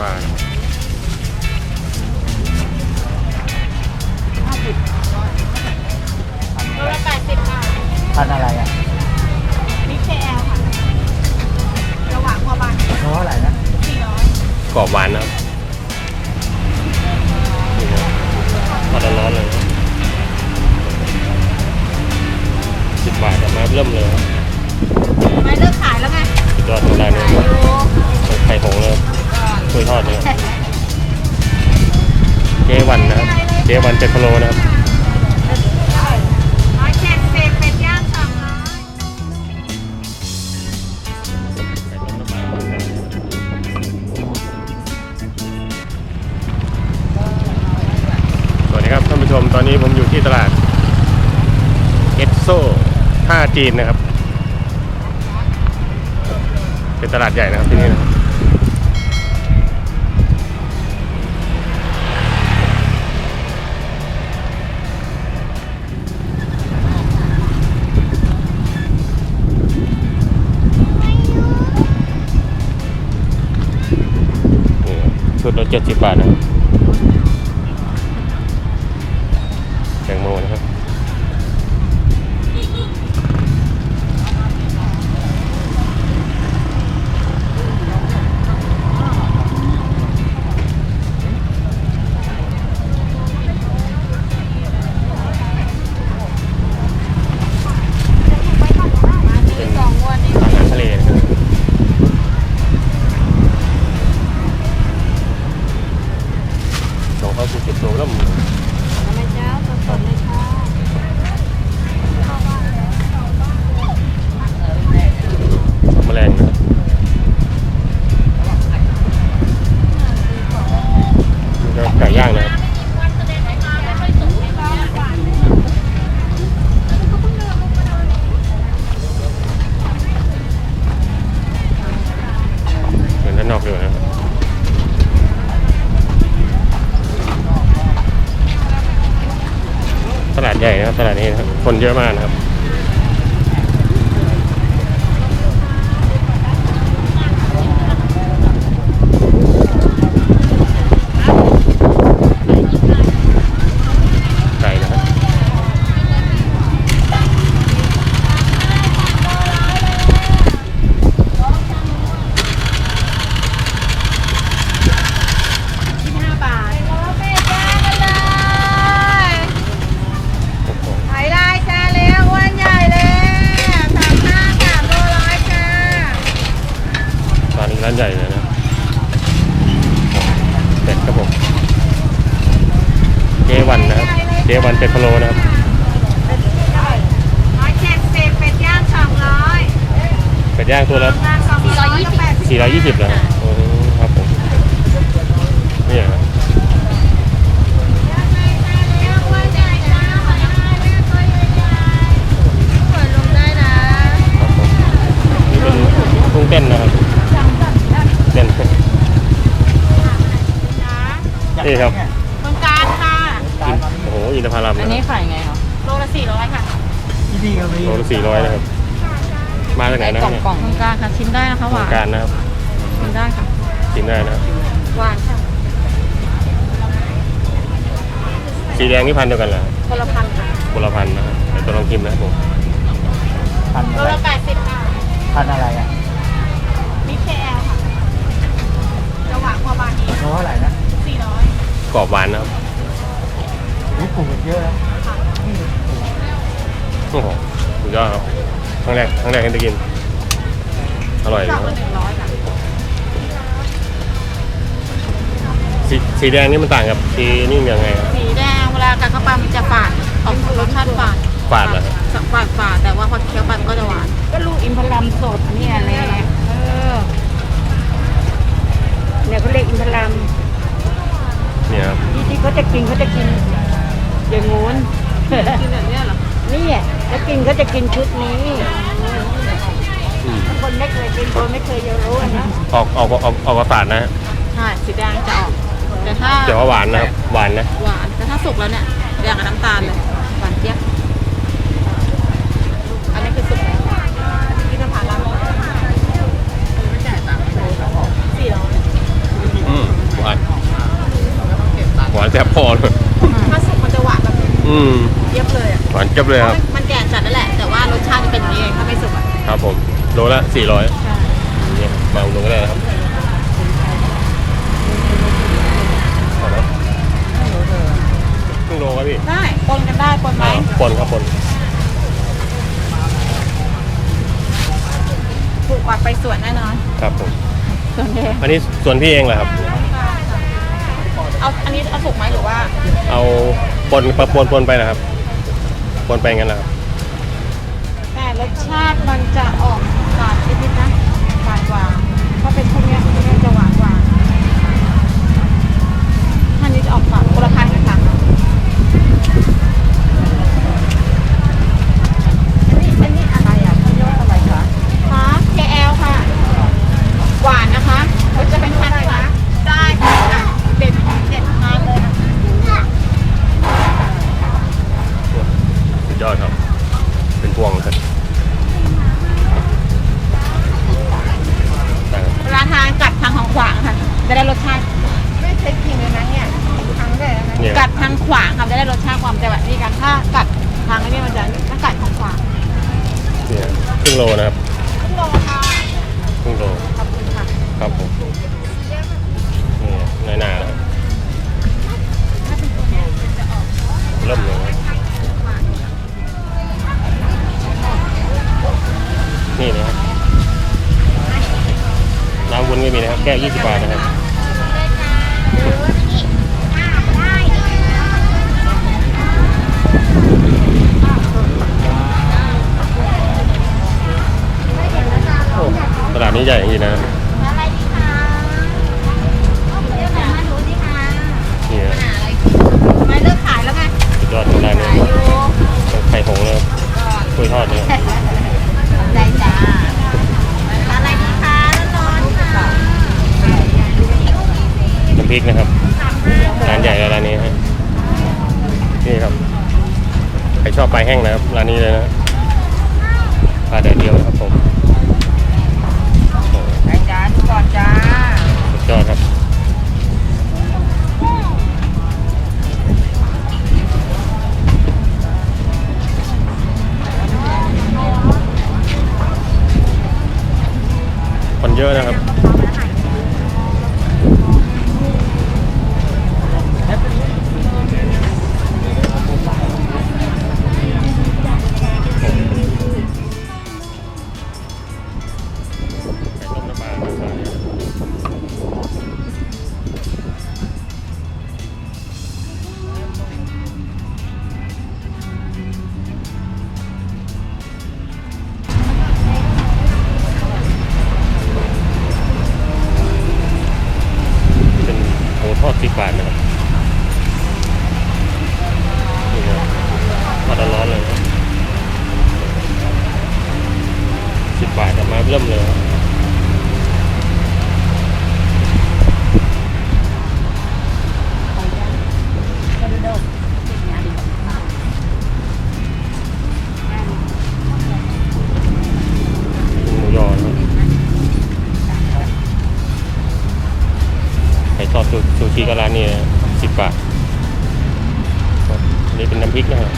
ปลาห้าสิบโลละแปดสิบบาทพันอะไรอะมิกเซลค่ะระหว่างกว่าบาทโลเท่าไหร่นะสี่ร้อยกรอบหวานนะครับนี่ครับทอดร้อนๆเลยสิบบาทแต่มาเริ่มเลยครับ จวันนะครับ เจวันเป็ดพะโล้นะครับร้อยเจ็ดสิบเป็ดย่างสองร้อยสวัสดีครับท่านผู้ชมตอนนี้ผมอยู่ที่ตลาดเอสโซท่าจีนนะครับ เป็นตลาดใหญ่นะครับที่นี่นะครับ ชุดละเจ็ดสิบบาทนะ เยอะมาก จวันเป็ดพะโล้นะครับร้อยเจ็ดสิบเป็ดย่างสองร้อยเป็ดย่างตัวละงานสองร้อยยี่สิบ420แล้วนะโอ้ครับผมนี่ครับอ้วนใหญ่จ้าขายได้แม่ตัวใหญ่ๆเปิดลงได้นะครับผมนี่เป็นกุ้งเต้นนะครับเต้นจ้านี่ครับ เมืองการค่ะ อิน โอ้โหอินทผลัมอันะนคนี้รับขายไงคะโลละสี่ร้อยค่ะที่นี่ก็มีโลละ400นะครับ มาจากไหนนะกล่องเนี่ยกล่องกลางค่ะชิมได้นะคะหโครวางนการนะครับชิมได้ค่ะกินได้นะครับหวานค่ะสีแดงนี่พันเดียวกันเหรอคนละพันค่ะคนละพันนะครับเดี๋ยวตัวลองชิมนะครับผมพันโลอะไรละแปดสิบบาทพันอะไรอะมิกเซลค่ะระหว่างกว่าบาทนี้โลเท่าไหร่นะสี่ร้อยกรอบหวานนะครับ นี่ปลูกกันเยอะนะโอ้โหสุดยอดครับครั้งแรกครั้งแรกที่ได้กิน อร่อยสนะองคละรับหนึ่งร้อยค่ะสีสีแดงนี่มันต่างกับสีนี่ยังไงครับ สีแดงเวลากัดเข้าไปมันจะฝาดออกรสชาติฝาดฝาดเหรอครับฝาดฝาดแต่ว่าพอเคี้ยวไปมันก็จะหวานก็ลูกอินทรัมสดเนี่ยแหละเออเนี่ยเขาเรียกอินทรัมเนี่ยครับที่ที่เขาจะกินเขาจะกิน อย่างงูนกินแบบเนี้ยเหรอนี่แล้วกินเขาจะกินชุดนี้อืมคนไม่เคยกินคนไม่เคยจะรู้อะนะออกออกออกออกกระฝาดนะฮะใช่สีแดงจะออกแต่ถ้าแต่ว่าหวานนะครับหวานนะหวานแต่ถ้าสุกแล้วเนี่ยอย่างกับน้ำตาลเลยหวานเจี๊ยบอันนี้คือสุกแล้วที่น้ำผาลามไม่จ่ายตังค์สี่ร้อยอืมบคอเลย จับเลยครับ มันแก่จัดนั่นแหละ แต่ว่ารสชาติจะเป็นอย่างนี้เองถ้าไม่สุกอะครับผม โลละสี่ร้อยใช่เนี่ยมาอุดหนุนก็ได้นะครับเอาละครึ่งโลครับพี่ได้ปนกันได้ปนไหมอ่าปนครับปนถูกกว่าไปสวนแน่นอนครับผมสวนแดงอันนี้ส่วนพี่เองเหรอครับ เอาอันนี้เอาสุกไหมหรือว่า เอาปนปะปนปนไปนะครับ วนไปงั้นนะครับแต่รสชาติมันจะออกหวานนิดๆนะหวานกว่าถ้าเป็นพวกเนี้ยพวกเนี้ยจะหวานกว่าอันนี้จะออกหวานคนละพัน ครับผมนี่น้อยหนานะเริ่มเลยนี่นะครับน้ำวุ้นก็มีนะครับ แก้ว20 บาทนะครับโอ้ตลาดนี้ใหญ่จริงๆนะ วยทอดเนี่ยใจจ้าอะไรดีคะร้อนๆค่ะน้ำพริกนะครับร้านใหญ่แล้วร้านนี้ฮะนี่ครับใครชอบปลาแห้งนะครับร้านนี้เลยนะปลาแดดเดียวนะครับผมโอ้โหไปจ้าทุกคนจ้าสุดยอดครับ คนเยอะนะครับ ก็ร้านนี้สิบบาทนี่เป็นน้ำพริกนะครับ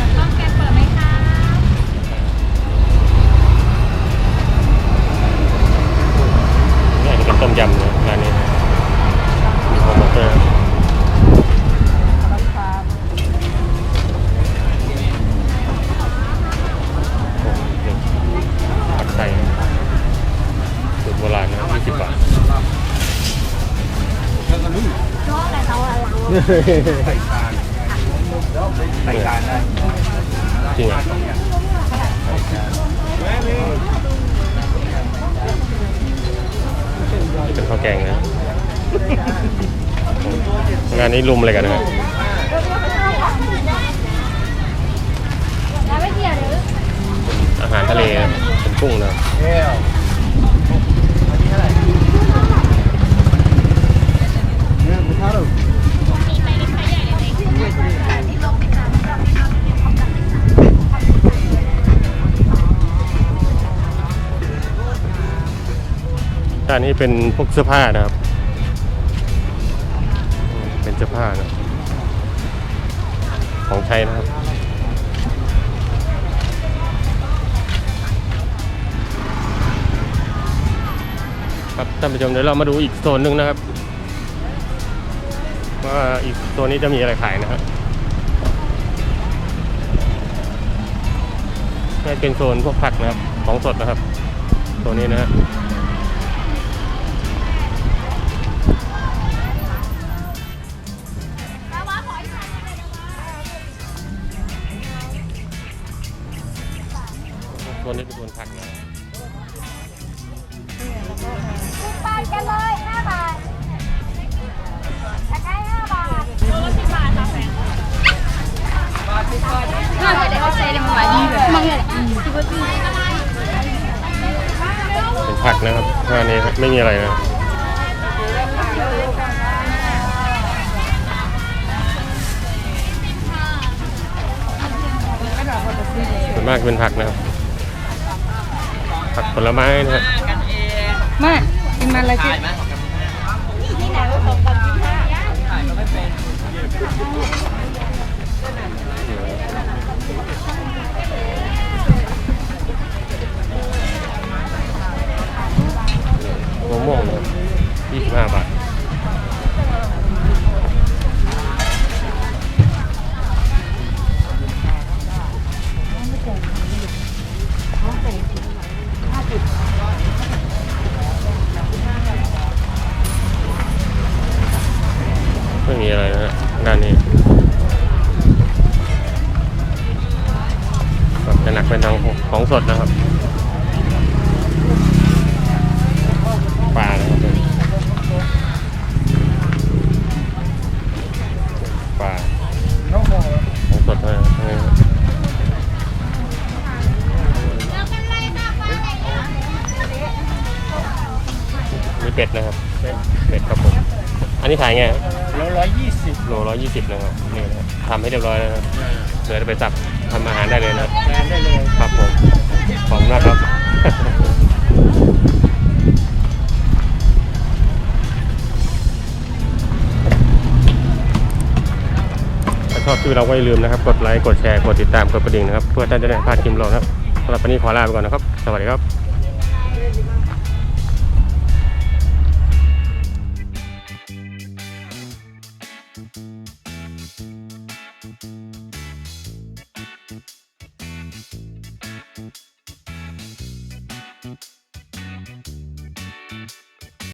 ใส่จานได้จริงเหรอนี่เป็นข้าวแกงนะงานนี้ลุมอะไรกันนะครับแล้วไม่เกี่ยวหรืออาหารทะเลนะเป็นกุ้งนะ ด้านนี้เป็นพวกเสื้อผ้านะครับ เป็นเสื้อผ้านะของใช้นะครับครับท่านผู้ชมเดี๋ยวเรามาดูอีกโซนหนึ่งนะครับ ว่าอีกโซนนี้จะมีอะไรขายนะครับนี่เป็นโซนพวกผักนะครับของสดนะครับโซนนี้นะฮะ โซนนี้เป็นโซนผักนะบาทกันเลย5บาทตะไคร้5บาทโลละ10บาทค่ะแฟนห้าบาทเดี๋ยวเขาเซ็นมาดีเลยมังเลยเป็นผักนะครับงานนี้ครับไม่มีอะไรนะส่วนมากเป็นผักนะครับ ผักผลไม้นะฮะมากินมาเลยสิมะ มีอะไรนะด้านนี้ก็จะหนักเป็นทางของสดนะครับปลานะครับปลาของสดเลยนะครับมีเป็ดนะครับเป็ดครับผม อันนี้ขายไงครับโลร้อยยี่สิบโลร้อยยี่สิบนะครับนี่นะครับทำให้เรียบร้อยแล้วนะครับเดี๋ยวจะไปสับทำอาหารได้เลยนะครับงานได้เลย ครับผมขอบคุณมากครับ ถ้าชอบชื่อเราก็อย่าลืมนะครับ กดไลค์ กดแชร์ กดติดตาม กดกระดิ่งนะครับ เพื่อท่านจะได้ไม่พลาดคลิปเรานะครับสำหรับวันนี้ขอลาไปก่อนนะครับ สวัสดีครับ